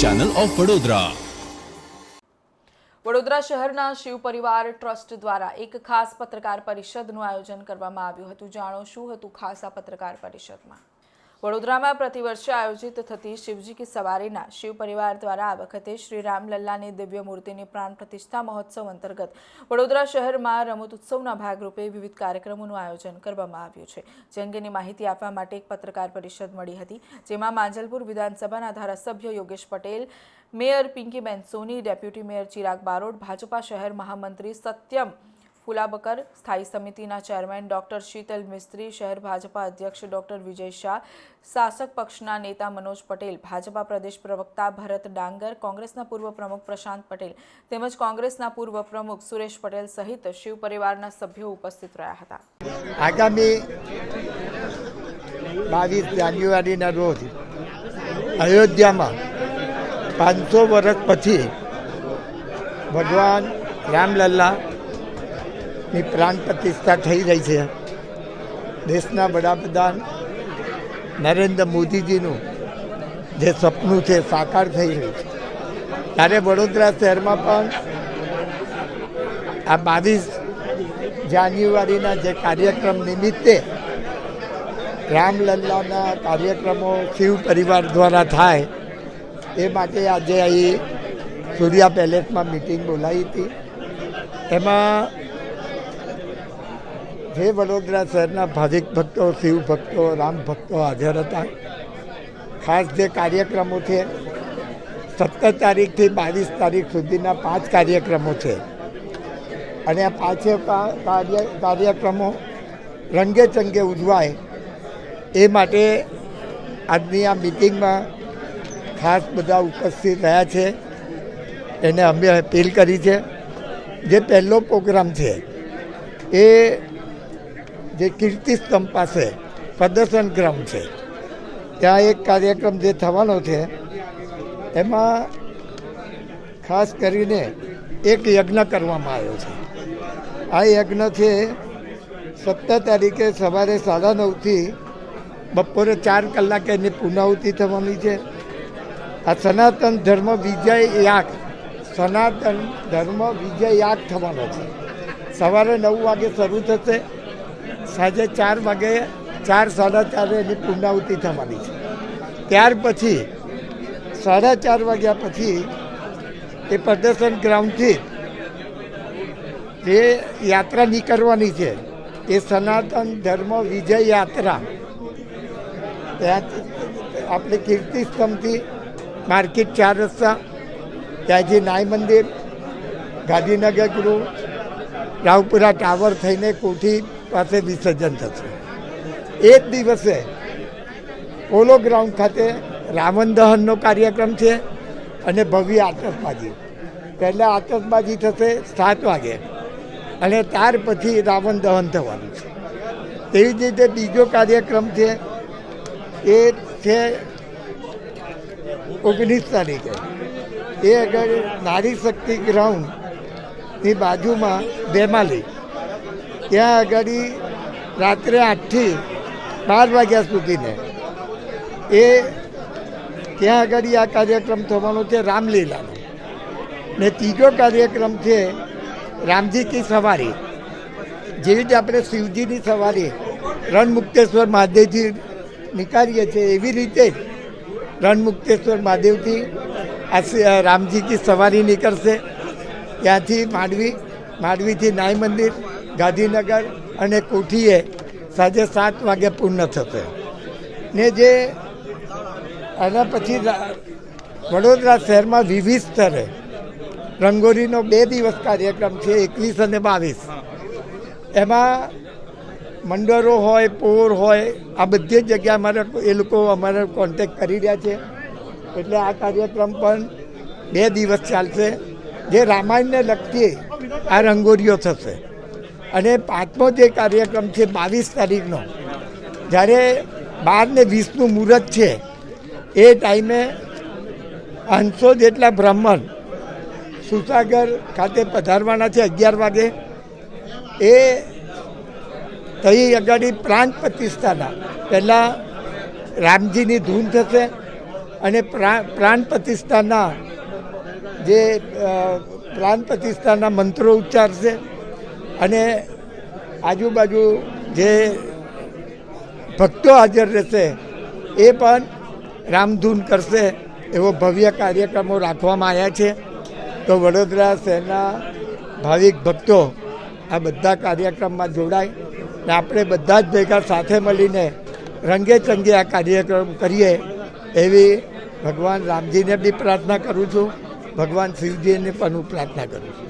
Channel of Vadodara Vadodara શહેરના શિવ પરિવાર trust દ્વારા એક ખાસ પત્રકાર પરિષદનું આયોજન કરવામાં આવ્યું હતું. જાણો શું હતું ખાસ આ પત્રકાર પરિષદમાં? વડોદરામાં પ્રતિવર્ષે આયોજિત થતી શિવજી કી સવારીના શિવ પરિવાર દ્વારા આ વખતે શ્રી રામલલ્લાની દિવ્ય મૂર્તિની પ્રાણ પ્રતિષ્ઠા મહોત્સવ અંતર્ગત વડોદરા શહેરમાં રમત ઉત્સવના ભાગરૂપે વિવિધ કાર્યક્રમોનું આયોજન કરવામાં આવ્યું છે. જે અંગેની માહિતી આપવા માટે એક પત્રકાર પરિષદ મળી હતી, જેમાં માંજલપુર વિધાનસભાના ધારાસભ્ય Yogesh Patel, mayor Pinkiben Soni, deputy mayor Chirag Barot Bhajpa શહેર મહામંત્રી સત્યમ ફુલાબકર સ્થાયી સમિતિના ચેરમેન ડોક્ટર શીતલ મિસ્ત્રી, શહેર ભાજપા અધ્યક્ષ ડોક્ટર વિજય શાહ, શાસક પક્ષના નેતા મનોજ પટેલ, ભાજપા પ્રદેશ પ્રવક્તા ભરત ડાંગર, કોંગ્રેસના પૂર્વ પ્રમુખ પ્રશાંત પટેલ તેમજ કોંગ્રેસના પૂર્વ પ્રમુખ સુરેશ પટેલ સહિત શિવ પરિવારના સભ્યો ઉપસ્થિત રહ્યા હતા. આગામી બાવીસ જાન્યુઆરીના રોજ અયોધ્યામાં પાંચસો વર્ષ પછી ભગવાન રામલલ્લાની પ્રાણ પ્રતિષ્ઠા થઈ રહી છે. દેશના વડાપ્રધાન નરેન્દ્ર મોદીજીનું જે સપનું છે, સાકાર થઈ રહ્યું છે. ત્યારે વડોદરા શહેરમાં પણ આ બાવીસ જાન્યુઆરીના જે કાર્યક્રમ નિમિત્તે રામલલ્લાના કાર્યક્રમો શિવ પરિવાર દ્વારા થાય, એ માટે આજે અહીં સૂર્યા પેલેસમાં મિટિંગ બોલાવી હતી. એમાં જે વડોદરા શહેરના ભાવિક ભક્તો, શિવ ભક્તો, રામ ભક્તો હાજર હતા. ખાસ જે કાર્યક્રમો છે, સત્તર તારીખથી બાવીસ તારીખ સુધીના પાંચ કાર્યક્રમો છે. અને આ પાંચે કાર્ય, કાર્યક્રમો રંગે ચંગે ઉજવાય એ માટે આજની આ મિટિંગમાં ખાસ બધા ઉપસ્થિત રહ્યા છે. એને અમે અપીલ કરી છે. જે પહેલો પ્રોગ્રામ છે, એ જે કીર્તિસ્તંભ પાસે પ્રદર્શન ગ્રાઉન્ડ છે, ત્યાં એક કાર્યક્રમ જે થવાનો છે, એમાં ખાસ કરીને એક યજ્ઞ કરવામાં આવ્યો છે. આ યજ્ઞ છે સત્તર તારીખે સવારે સાડા નવથી બપોરે ચાર કલાકે એની પૂર્ણાહુતિ થવાની છે. આ સનાતન ધર્મ વિજય યાગ, સનાતન ધર્મ વિજય યાગ થવાનો છે. સવારે નવ વાગે શરૂ થશે. સાંજે ચાર વાગે ચાર, સાડા ચારે એની પૂર્ણાહુતિ થવાની છે. ત્યાર પછી સાડા ચાર વાગ્યા પછી એ પ્રદર્શન ગ્રાઉન્ડથી જે યાત્રા નીકળવાની છે, એ સનાતન ધર્મ વિજય યાત્રા. ત્યાં આપણે કીર્તિ સ્તંભથી માર્કેટ ચાર રસ્તા ત્યાંથી નાય મંદિર, ગાંધીનગર ગૃહ રાવપુરા ટાવર થઈને કોઠી પાસે વિસર્જન થશે. એ જ દિવસે પોલો ગ્રાઉન્ડ ખાતે રાવણ દહનનો કાર્યક્રમ છે અને ભવ્ય આતશબાજી. પહેલાં આતશબાજી થશે સાત વાગે અને ત્યાર પછી રાવણ દહન થવાનું છે. તેવી જ રીતે બીજો કાર્યક્રમ છે, એ છે ઓગણીસ તારીખે. એ આગળ નારી શક્તિ ગ્રાઉન્ડની બાજુમાં બેમાલી. ત્યાં આગળ રાત્રે આઠથી બાર વાગ્યા સુધીને એ ત્યાં આગળ આ કાર્યક્રમ થવાનો છે રામલીલાનો ને. ત્રીજો કાર્યક્રમ છે રામજી કી સવારી. જેવી રીતે આપણે શિવજીની સવારી રણમુક્તેશ્વર મહાદેવથી નીકાળીએ છીએ, એવી રીતે જ રણમુક્તેશ્વર મહાદેવથી આ શિ- રામજી કી સવારી નીકળશે. ત્યાંથી માંડવી, માંડવીથી નાય મંદિર ગાંધીનગર અને કોઠીએ સાંજે સાત વાગે પૂર્ણ થશે. ને જે આના પછી વડોદરા શહેરમાં વિવિધ સ્તરે રંગોળીનો બે દિવસ કાર્યક્રમ છે, એકવીસ અને બાવીસ. એમાં મંડળો હોય, પોર હોય, આ બધી જ જગ્યાએ અમારે એ લોકો અમારે કોન્ટેક કરી રહ્યા છે. એટલે આ કાર્યક્રમ પણ બે દિવસ ચાલશે. જે રામાયણને લગતી આ રંગોળીઓ થશે. અને પાંચમો જે કાર્યક્રમ છે બાવીસ તારીખનો, જ્યારે બાર ને વીસનું મુહૂર્ત છે, એ ટાઈમે પાંચસો જેટલા બ્રાહ્મણ સુસાગર ખાતે પધારવાના છે અગિયાર વાગે. એ તહી આગળ પ્રાંત પ્રતિષ્ઠાના. પહેલાં રામજીની ધૂન થશે અને પ્રા- પ્રાણ પ્રતિષ્ઠાના જે પ્રાણ પ્રતિષ્ઠાના મંત્રો ઉચ્ચારશે. અને આજુબાજુ જે ભક્તો હાજર રહેશે, એ પણ રામધૂન કરશે એવો ભવ્ય કાર્યક્રમો રાખવામાં આવ્યા છે. તો વડોદરા શહેરના ભાવિક ભક્તો આ બધા કાર્યક્રમમાં જોડાય ને આપણે બધા જ ભેગા સાથે મળીને રંગે ચંગે આ કાર્યક્રમ કરીએ એવી ભગવાન રામજીને બી પ્રાર્થના કરું છું. ભગવાન શિવજીને પણ હું પ્રાર્થના કરું છું.